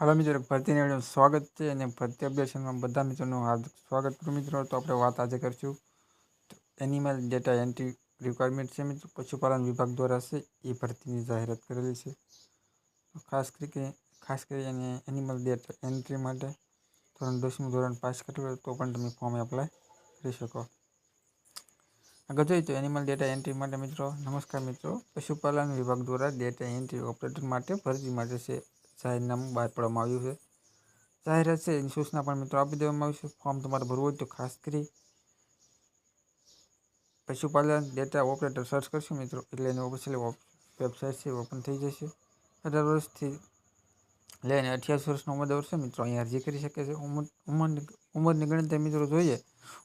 હાલો મિત્રો ભરતીની વીડિયો સ્વાગત છે અને ભરતી અભ્યાસમાં બધા મિત્રોનું હાર્દિક સ્વાગત કરું મિત્રો. તો આપણે વાત આજે કરીશું. એનિમલ ડેટા એન્ટ્રી રિક્વાયરમેન્ટ છે મિત્રો. પશુપાલન વિભાગ દ્વારા છે એ ભરતીની જાહેરાત કરેલી છે. ખાસ કરીને ખાસ કરીને એનિમલ ડેટા એન્ટ્રી માટે ધોરણ દસમું, ધોરણ પાસ કરવું તો પણ તમે ફોર્મ એપ્લાય કરી શકો. આગળ જોઈએ તો એનિમલ ડેટા એન્ટ્રી માટે મિત્રો, નમસ્કાર મિત્રો. પશુપાલન વિભાગ દ્વારા ડેટા એન્ટ્રી ઓપરેટર માટે ભરતી માટે છે જાહેરનામું બહાર પાડવામાં આવ્યું છે. જાહેરાત છે એની સૂચના પણ મિત્રો આપી દેવામાં આવી છે. ફોર્મ તમારે ભરવું હોય તો ખાસ કરી પશુપાલન ડેટા ઓપરેટર સર્ચ કરશો મિત્રો. એટલે એની ઓફિશિયલ વેબસાઇટ છે ઓપન થઈ જશે. અઢાર વર્ષથી લઈને અઠ્યાસી વર્ષનો ઉંમર વર્ષે મિત્રો અહીંયા અરજી કરી શકે છે. ઉંમર ઉંમરની ગણતરી મિત્રો જોઈએ.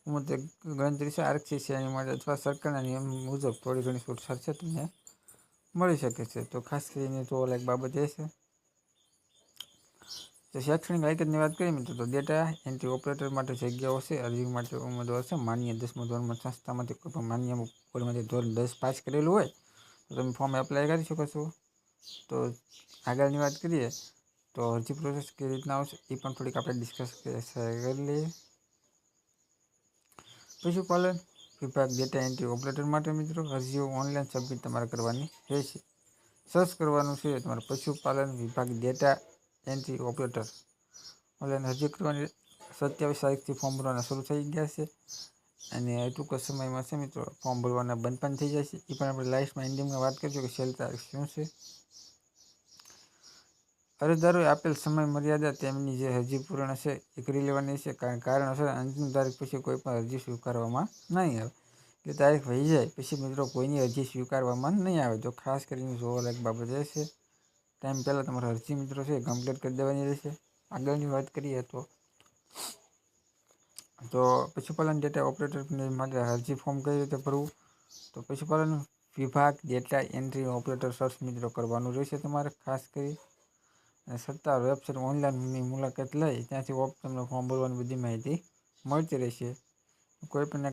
ઉંમર ગણતરી છે. આરક્ષિત છે એની માટે અથવા સરકારના નિયમ મુજબ થોડી ઘણી છૂટછાટ છે તમને મળી શકે છે. તો ખાસ કરીને તો લાયક બાબત એ છે. તો શૈક્ષણિક લાયકાતની વાત કરીએ મિત્રો તો ડેટા એન્ટ્રી ઓપરેટર માટે જગ્યાઓ છે અરજી માટે ઉમેદવાર છે માન્ય દસમા ધોરણમાં સંસ્થામાંથી કોઈ પણ માન્ય બોર્ડમાંથી ધોરણ દસ પાસ કરેલું હોય, તો તમે ફોર્મ એપ્લાય કરી શકો છો. તો આગળની વાત કરીએ, તો અરજી પ્રોસેસ કેવી રીતના આવશે, એ પણ થોડીક આપણે ડિસ્કસ કરી લઈએ. પશુપાલન વિભાગ ડેટા એન્ટ્રી ઓપરેટર માટે મિત્રો, અરજીઓ ઓનલાઈન સબમિટ તમારે કરવાની રહેશે. સર્ચ કરવાનું છે, તમારે પશુપાલન વિભાગ ડેટા એન્ટ્રી ઓપરેટર ઓનલાઈન અરજી કરવાની સત્યાવીસ તારીખથી ફોર્મ ભરવાના શરૂ થઈ ગયા છે. અને ટૂંક સમયમાં છે મિત્રો ફોર્મ ભરવાના બંધ પણ થઈ જશે એ પણ આપણે લાસ્ટમાં એન્ડિંગમાં વાત કરીશું કે છેલ્લી તારીખ શું છે. અરજદારોએ આપેલ સમય મર્યાદા તેમની જે અરજી પૂર્ણ છે, એ કરી લેવાની છે. કારણ કારણોસર અંતિમ તારીખ પછી કોઈ પણ અરજી સ્વીકારવામાં નહીં આવે. એટલે તારીખ વહી જાય, પછી મિત્રો કોઈની અરજી સ્વીકારવામાં નહીં આવે. તો ખાસ કરીને જોવાલાયક બાબત છે ટાઈમ પહેલાં તમારે અરજી મિત્રો છે કમ્પ્લીટ કરી દેવાની રહેશે. આગળની વાત કરીએ તો તો પશુપાલન ડેટા ઓપરેટર માટે અરજી ફોર્મ કઈ રીતે ભરવું? તો પશુપાલન વિભાગ ડેટા એન્ટ્રી ઓપરેટર સર્ચ મિત્રો કરવાનું રહેશે તમારે ખાસ કરી. અને સત્તા વેબસાઇટ ઓનલાઈનની મુલાકાત લઈ ત્યાંથી તમને ફોર્મ ભરવાની બધી માહિતી મળતી રહેશે. કોઈ પણ